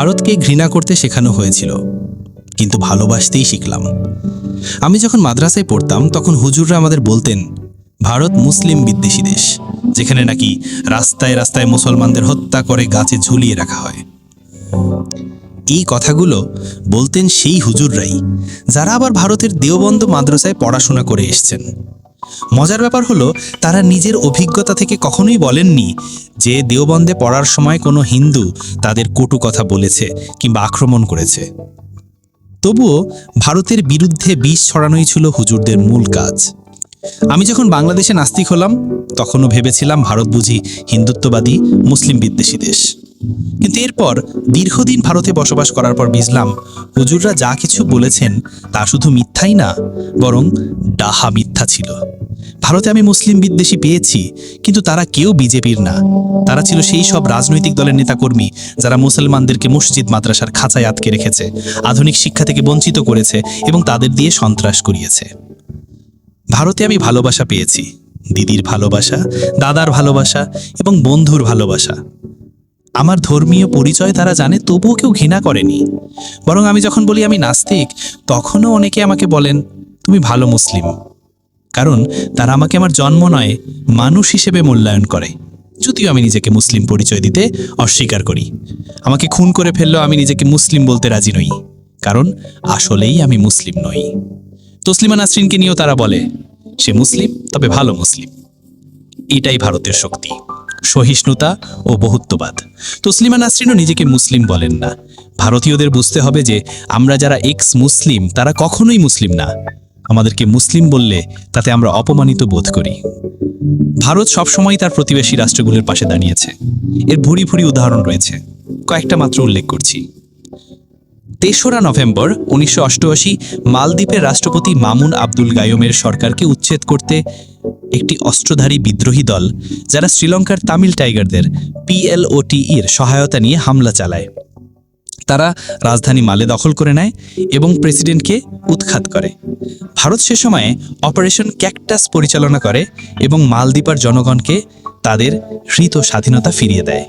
ভারতকে ঘৃণা করতে শেখানো হয়েছিল, কিন্তু ভালোবাসতেই শিখলাম। আমি যখন মাদ্রাসায় পড়তাম, তখন হুজুররা আমাদের বলতেন, ভারত মুসলিম বিদ্বেষী দেশ, যেখানে নাকি রাস্তায় রাস্তায় মুসলমানদের হত্যা করে গাছে ঝুলিয়ে রাখা হয়। এই কথাগুলো বলতেন সেই হুজুররাই, যারা আবার ভারতের দেওবন্দ মাদ্রাসায় পড়াশোনা করে এসছেন। মজার ব্যাপার হলো, তারা নিজের অভিজ্ঞতা থেকে কখনোই বলেননি যে দেওবন্দে পড়ার সময় কোনো হিন্দু তাদের কটু কথা বলেছে কিংবা আক্রমণ করেছে। তবুও ভারতের বিরুদ্ধে বিষ ছড়ানোই ছিল হুজুরদের মূল কাজ। আমি যখন বাংলাদেশে নাস্তিক হলাম, তখনও ভেবেছিলাম ভারত বুঝি হিন্দুত্ববাদী, মুসলিম বিদ্বেষী দেশ। কিন্তু এরপর দীর্ঘদিন ভারতে বসবাস করার পর বুঝলাম, হুজুররা যা কিছু বলেছেন তা শুধু মিথ্যাই না, বরং ডাহা মিথ্যা ছিল। ভারতে আমি মুসলিম বিদ্বেষী পেয়েছি, কিন্তু তারা কেউ বিজেপির না। তারা ছিল সেই সব রাজনৈতিক দলের নেতাকর্মী যারা মুসলমানদেরকে মসজিদ মাদ্রাসার খাঁচায় আটকে রেখেছে, আধুনিক শিক্ষা থেকে বঞ্চিত করেছে এবং তাদের দিয়ে সন্ত্রাস করিয়েছে। ভারতে আমি ভালোবাসা পেয়েছি, দিদির ভালোবাসা, দাদার ভালোবাসা এবং বন্ধুর ভালোবাসা। আমার ধর্মীয় পরিচয় তারা জানে, তবুও কেউ ঘৃণা করেনি। বরং আমি যখন বলি আমি নাস্তিক, তখনও অনেকে আমাকে বলেন, তুমি ভালো মুসলিম। কারণ তারা আমাকে আমার জন্ম নয়, মানুষ হিসেবে মূল্যায়ন করে। যদিও আমি নিজেকে মুসলিম পরিচয় দিতে অস্বীকার করি। আমাকে খুন করে ফেললেও আমি নিজেকে মুসলিম বলতে রাজি নই। কারণ আসলেই আমি মুসলিম নই। তসলিমা নাসরিনকে নিয়েও তারা বলে, সে মুসলিম, তবে ভালো মুসলিম। এটাই ভারতের শক্তি। সহিষ্ণুতা ও বহুত্ববাদ। তসলিমা নাসরিনও নিজেকে মুসলিম বলেন না। ভারতীয়দের বুঝতে হবে যে, আমরা যারা এক্স মুসলিম তারা কখনোই মুসলিম না। আমাদেরকে মুসলিম বললে তাতে আমরা অপমানিত বোধ করি। ভারত সবসময় তার প্রতিবেশী রাষ্ট্রগুলোর পাশে দাঁড়িয়েছে। এর ভুরি ভুরি উদাহরণ রয়েছে। কয়েকটা মাত্র উল্লেখ করছি। তেসরা নভেম্বর উনিশশো অষ্টআশি মালদ্বীপের রাষ্ট্রপতি মামুন আব্দুল গায়মের সরকারকে উচ্ছেদ করতে একটি অস্ত্রধারী বিদ্রোহী দল, যারা শ্রীলঙ্কার তামিল টাইগারদের পিএলওটি এর সহায়তা নিয়ে হামলা চালায়। তারা রাজধানী মালে দখল করে নেয় এবং প্রেসিডেন্টকে উৎখাত করে। ভারত সে সময়ে অপারেশন ক্যাকটাস পরিচালনা করে এবং মালদ্বীপার জনগণকে তাদের হৃত স্বাধীনতা ফিরিয়ে দেয়।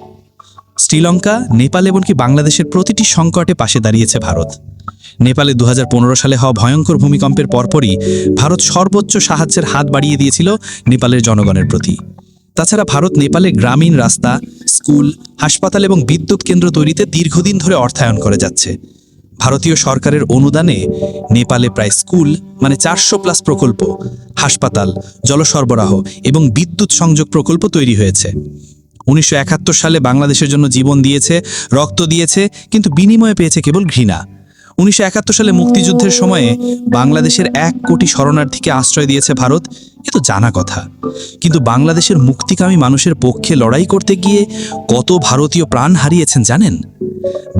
শ্রীলঙ্কা, নেপাল এমনকি বাংলাদেশের প্রতিটি সংকটে পাশে দাঁড়িয়েছে ভারত। নেপালে দু হাজার পনেরো সালে হওয়া ভয়ঙ্কর ভূমিকম্পের পরপরই ভারত সর্বোচ্চ সাহায্যের হাত বাড়িয়ে দিয়েছিল নেপালের জনগণের প্রতি। তাছাড়া ভারত, নেপালে গ্রামীণ রাস্তা, স্কুল, হাসপাতাল এবং বিদ্যুৎ কেন্দ্র তৈরিতে দীর্ঘদিন ধরে অর্থায়ন করে যাচ্ছে। ভারতীয় সরকারের অনুদানে নেপালে প্রায় স্কুল মানে চারশো প্লাস প্রকল্প, হাসপাতাল, জল সরবরাহ এবং বিদ্যুৎ সংযোগ প্রকল্প তৈরি হয়েছে। উনিশশো একাত্তর সালে বাংলাদেশের জন্য জীবন দিয়েছে, রক্ত দিয়েছে, কিন্তু বিনিময়ে পেয়েছে কেবল ঘৃণা। উনিশশো একাত্তর সালে মুক্তিযুদ্ধের সময়ে বাংলাদেশের এক কোটি শরণার্থীকে আশ্রয় দিয়েছে ভারত, এ তো জানা কথা। কিন্তু বাংলাদেশের মুক্তিকামী মানুষের পক্ষে লড়াই করতে গিয়ে কত ভারতীয় প্রাণ হারিয়েছেন জানেন?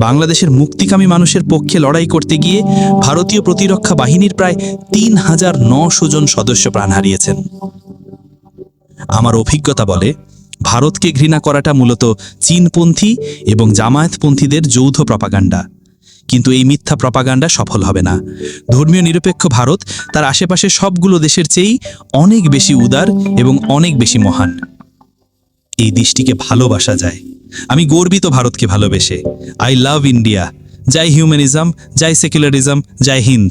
বাংলাদেশের মুক্তিকামী মানুষের পক্ষে লড়াই করতে গিয়ে ভারতীয় প্রতিরক্ষা বাহিনীর প্রায় তিন হাজার নশো জন সদস্য প্রাণ হারিয়েছেন। আমার অভিজ্ঞতা বলে, ভারতকে ঘৃণা করাটা মূলত চীনপন্থী এবং জামায়াতপন্থীদের যৌথ প্রপাগান্ডা। কিন্তু এই মিথ্যা প্রপাগান্ডা সফল হবে না। ধর্মীয় নিরপেক্ষ ভারত তার আশেপাশে সবগুলো দেশের চেয়েই অনেক বেশি উদার এবং অনেক বেশি মহান। এই দেশটিকে ভালোবাসা যায়। আমি গর্বিত ভারতকে ভালোবেসে। আই লাভ ইন্ডিয়া জয় হিউম্যানিজম জয় সেকুলারিজম জয় হিন্দ।